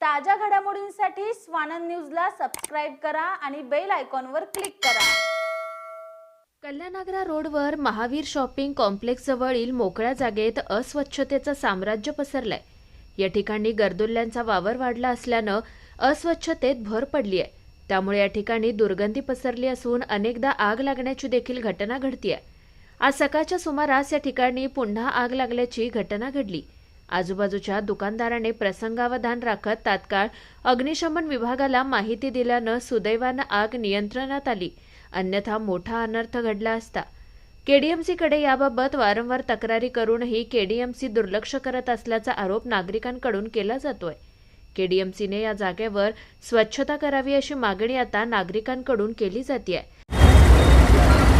ताज्या घडामोडींसाठी स्वानंद न्यूजला सबस्क्राईब करा आणि बेल आयकॉनवर क्लिक करा. कल्याणागरा रोडवर महावीर शॉपिंग कॉम्प्लेक्स जवळील मोकळ्या जागेत अस्वच्छतेचं साम्राज्य पसरलंय. या ठिकाणी गर्दुल्ल्यांचा वावर वाढला असल्यानं अस्वच्छतेत भर पडली आहे त्यामुळे या ठिकाणी दुर्गंधी पसरली असून अनेकदा आग लागण्याची देखील घटना घडतीय. आज सकाळच्या सुमारास या ठिकाणी पुन्हा आग लागल्याची घटना घडली. आजूबाजूच्या दुकानदाराने प्रसंगावधान राखत तात्काळ अग्निशमन विभागाला माहिती दिल्यानं सुदैवानं आग नियंत्रणात आली. अन्यथा मोठा अनर्थ घडला असता. केडीएमसीकडे याबाबत वारंवार तक्रारी करूनही केडीएमसी दुर्लक्ष करत असल्याचा आरोप नागरिकांकडून केला जातोय. केडीएमसीने या जागेवर स्वच्छता करावी अशी मागणी आता नागरिकांकडून केली जाते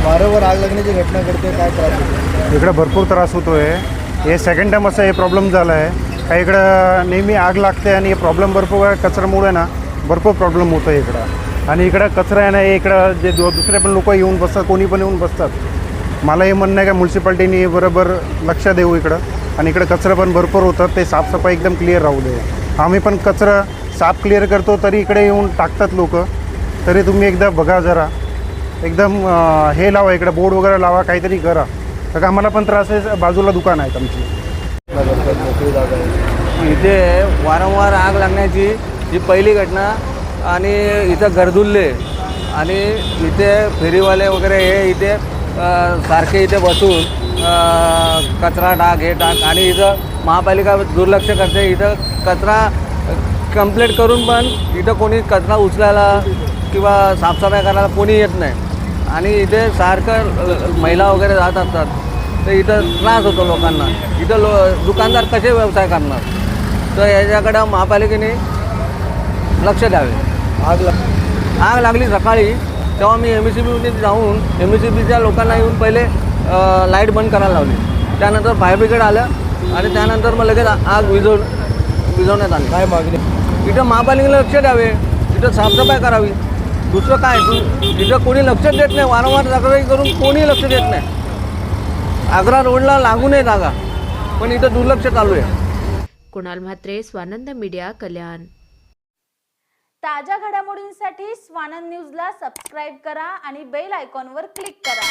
वारंवार आग लागण्याची घटना घडते काय त्रास इकडं भरपूर त्रास होतो आहे हे सेकंड टाईम असं हे प्रॉब्लेम झाला आहे का इकडं नेहमी आग लागते आणि हे प्रॉब्लेम भरपूर कचऱ्यामुळे ना भरपूर प्रॉब्लेम होतो आहे इकडं. आणि इकडं कचरा आहे ना हे इकडं जे दु- दुसरे पण लोक येऊन बसतात कोणी पण येऊन बसतात. मला हे म्हणणं आहे का म्युन्सिपाल्टीने बरोबर लक्ष देऊ इकडं. आणि इकडं कचरा पण भरपूर होतात ते साफसफाई एकदम क्लिअर राहू दे. आम्ही पण कचरा साफ क्लिअर करतो तरी इकडे येऊन टाकतात लोक. तरी तुम्ही एकदा बघा जरा. एकदम हे लावा इकडं बोर्ड वगैरे लावा काहीतरी करा. तर आम्हाला पण त्रास आहे बाजूला दुकान आहेत आमची. जागा आहे इथे वारंवार आग लागण्याची ही पहिली घटना आणि इथं गर्दुल्ले आणि इथे फेरीवाले वगैरे हे इथे सारखे इथे बसून कचरा टाक हे टाक आणि इथं महापालिका दुर्लक्ष करते. इथं कचरा कंप्लेंट करून पण इथं कोणी कचरा उचलायला किंवा साफसफाई करायला कोणी येत नाही. आणि इथे सारखं महिला वगैरे जात असतात. तर इथं त्रास होतो लोकांना. इथं लो दुकानदार कसे व्यवसाय करणार? तर याच्याकडं महापालिकेने लक्ष द्यावे. आग लाग आग लागली सकाळी तेव्हा मी एम एस सी बीमध्ये जाऊन एम एस सी बीच्या लोकांना येऊन पहिले लाइट बंद करायला लावली. त्यानंतर फायर ब्रिगेड आलं आणि त्यानंतर मग लगेच आग विझव विझवण्यात आली. काय मागणी? इथं महापालिकेला लक्ष द्यावे. इथं साफसफाई करावी. दुसरं काय? तू इथं कोणी लक्ष देत नाही वारंवार तक्रारी करून कोणी लक्ष देत नाही. आग्रा रोडला लागू नये जागा पण इथं दुर्लक्ष चालू आहे. कुणाल म्हात्रे स्वानंद मीडिया कल्याण. ताज्या घडामोडींसाठी स्वानंद न्यूजला सबस्क्राईब करा आणि बेल आयकॉनवर क्लिक करा.